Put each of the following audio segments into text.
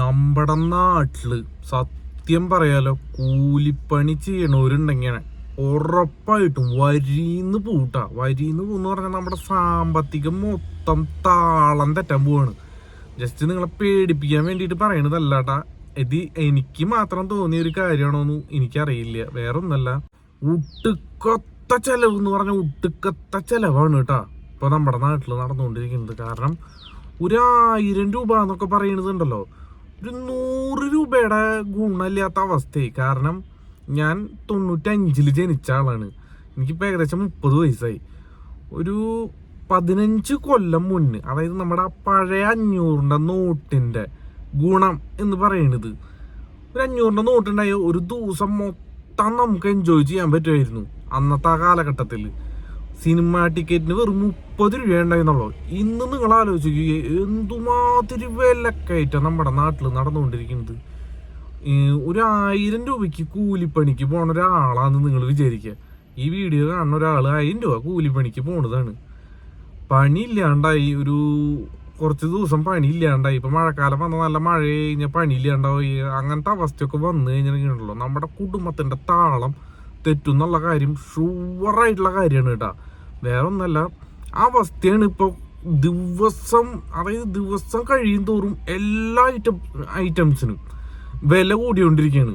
നമ്മുടെ നാട്ടിൽ സത്യം പറയാലോ കൂലിപ്പണി ചെയ്യണവരുണ്ടെങ്കിൽ ഉറപ്പായിട്ടും വരിന്ന് പൂട്ട. വരിന്ന് പൂന്ന് പറഞ്ഞാൽ നമ്മുടെ സാമ്പത്തികം മൊത്തം താളം തെറ്റാൻ പോവാണ്. ജസ്റ്റ് നിങ്ങളെ പേടിപ്പിക്കാൻ വേണ്ടിയിട്ട് പറയണതല്ലാട്ടാ. ഇത് എനിക്ക് മാത്രം തോന്നിയ ഒരു കാര്യമാണോന്ന് എനിക്കറിയില്ല. വേറെ ഒന്നല്ല ഒട്ടുക്കത്ത ചെലവ് എന്ന് പറഞ്ഞ ഒട്ടുക്കത്ത ചെലവാണ് കേട്ടാ. ഇപ്പൊ നമ്മുടെ നാട്ടിൽ നടന്നുകൊണ്ടിരിക്കുന്നത്. കാരണം ഒരായിരം രൂപ എന്നൊക്കെ പറയുന്നതുണ്ടല്ലോ ഒരു നൂറ് രൂപയുടെ ഗുണമില്ലാത്ത അവസ്ഥയായി. കാരണം ഞാൻ തൊണ്ണൂറ്റഞ്ചിൽ ജനിച്ച ആളാണ്. എനിക്കിപ്പോൾ ഏകദേശം മുപ്പത് വയസ്സായി. ഒരു പതിനഞ്ച് കൊല്ലം മുന്ന് അതായത് നമ്മുടെ പഴയ അഞ്ഞൂറിന്റെ നോട്ടിന്റെ ഗുണം എന്ന് പറയുന്നത് ഒരു അഞ്ഞൂറിന്റെ നോട്ടുണ്ടായ ഒരു ദിവസം മൊത്തം നമുക്ക് എൻജോയ് ചെയ്യാൻ പറ്റുമായിരുന്നു. അന്നത്തെ ആ കാലഘട്ടത്തിൽ സിനിമ ടിക്കറ്റിന് വെറും മുപ്പത് രൂപ ഉണ്ടായിരുന്നുള്ളൂ. ഇന്ന് നിങ്ങൾ ആലോചിക്കുക എന്തുമാതിരി വിലക്കയറ്റം നമ്മുടെ നാട്ടിൽ നടന്നുകൊണ്ടിരിക്കുന്നത്. ഒരു ആയിരം രൂപയ്ക്ക് കൂലിപ്പണിക്ക് പോണ ഒരാളാന്ന് നിങ്ങൾ വിചാരിക്കുക. ഈ വീഡിയോ കാണുന്ന ഒരാൾ ആയിരം രൂപ കൂലിപ്പണിക്ക് പോണതാണ്. പണിയില്ലാണ്ടായി ഒരു കുറച്ച് ദിവസം പണിയില്ലാണ്ടായി. ഇപ്പൊ മഴക്കാലം വന്ന നല്ല മഴ കഴിഞ്ഞാൽ പണിയില്ലാണ്ടായി അങ്ങനത്തെ അവസ്ഥയൊക്കെ വന്നു കഴിഞ്ഞിട്ടുണ്ടല്ലോ. നമ്മുടെ കുടുംബത്തിന്റെ താളം തെറ്റും എന്നുള്ള കാര്യം ഷുവറായിട്ടുള്ള കാര്യമാണ് കേട്ടാ. വേറെ ഒന്നല്ല ആ അവസ്ഥയാണ് ഇപ്പൊ ദിവസം അതായത് ദിവസം കഴിയും തോറും എല്ലാ ഐറ്റം ഐറ്റംസിനും വില കൂടിക്കൊണ്ടിരിക്കുകയാണ്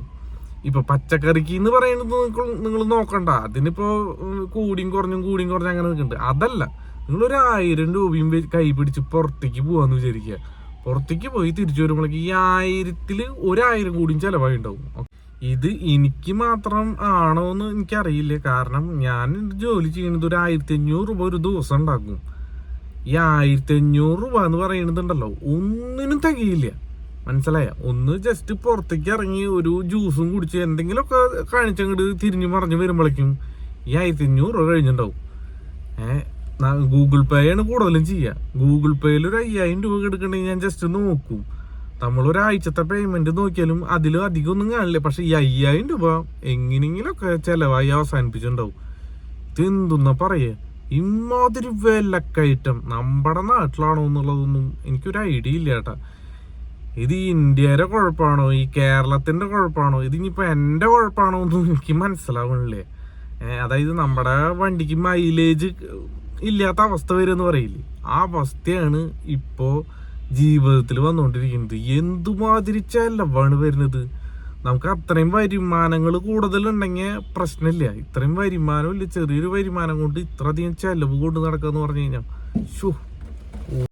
ഇപ്പൊ പച്ചക്കറിക്ക് എന്ന് പറയുന്നത് നിങ്ങൾ നിങ്ങൾ നോക്കണ്ട. അതിനിപ്പോ ഉം, കൂടിയും കുറഞ്ഞും കൂടിയും കുറഞ്ഞും അങ്ങനെ നിൽക്കുന്നുണ്ട് അതല്ല നിങ്ങൾ ഒരു ആയിരം രൂപയും കൈ പിടിച്ച് പുറത്തേക്ക് പോവാന്ന് വിചാരിക്കുക. പുറത്തേക്ക് പോയി തിരിച്ചു വരുമ്പോഴേക്ക് ഈ ആയിരത്തിൽ ഒരായിരം കൂടിയും ചിലവായി ഉണ്ടാവും ഇത് എനിക്ക് മാത്രം ആണോ എന്ന് എനിക്കറിയില്ല. കാരണം ഞാൻ ജോലി ചെയ്യുന്നത് ഒരു ആയിരത്തി അഞ്ഞൂറ് രൂപ ഒരു ദിവസം ഉണ്ടാക്കും. ഈ ആയിരത്തി അഞ്ഞൂറ് രൂപ എന്ന് പറയുന്നതുണ്ടല്ലോ ഒന്നിനും തികയില്ല. മനസ്സിലായ? ഒന്ന് ജസ്റ്റ് പുറത്തേക്ക് ഇറങ്ങി ഒരു ജ്യൂസും കുടിച്ച് എന്തെങ്കിലുമൊക്കെ കാണിച്ചങ്ങോട്ട് തിരിഞ്ഞു മറിഞ്ഞ് വരുമ്പോഴേക്കും ഈ ആയിരത്തി അഞ്ഞൂറ് രൂപ കഴിഞ്ഞിട്ടുണ്ടാവും. ഏഹ് ഗൂഗിൾ പേ ആണ് കൂടുതലും ചെയ്യുക. ഗൂഗിൾ പേയിൽ ഒരു അയ്യായിരം രൂപ എടുക്കണമെങ്കിൽ ഞാൻ ജസ്റ്റ് നോക്കും. നമ്മൾ ഒരാഴ്ചത്തെ പേയ്മെന്റ് നോക്കിയാലും അതിലും അധികം ഒന്നും കാണില്ല. പക്ഷെ ഈ അയ്യായിരം രൂപ എങ്ങനെയെങ്കിലൊക്കെ ചെലവായി അവസാനിപ്പിച്ചിട്ടുണ്ടാവും. ഇത് എന്തെന്നാ പറയേ? ഇമാതിരി വിലക്കയറ്റം. നമ്മുടെ നാട്ടിലാണോ എന്നുള്ളതൊന്നും എനിക്കൊരു ഐഡിയ ഇല്ല ചേട്ടാ ഇത് ഇന്ത്യയുടെ കുഴപ്പമാണോ? ഈ കേരളത്തിന്റെ കുഴപ്പമാണോ? ഇത് ഇനിയിപ്പോ എന്റെ കുഴപ്പമാണോ എന്നും എനിക്ക് മനസ്സിലാവണില്ലേ. അതായത് നമ്മുടെ വണ്ടിക്ക് മൈലേജ് ഇല്ലാത്ത അവസ്ഥ വരുമെന്ന് പറയില്ലേ? ആ അവസ്ഥയാണ് ഇപ്പോ ജീവിതത്തിൽ വന്നുകൊണ്ടിരിക്കുന്നത്. എന്തുമാതിരി ചെലവാണ് വരുന്നത്? നമുക്ക് അത്രയും വരുമാനങ്ങൾ കൂടുതലുണ്ടെങ്കിൽ പ്രശ്നമില്ല. ഇത്രയും വരുമാനം ഇല്ല ചെറിയൊരു വരുമാനം കൊണ്ട് ഇത്രയധികം ചെലവ് കൊണ്ട് നടക്കുക എന്ന് പറഞ്ഞു കഴിഞ്ഞാൽ ഷോ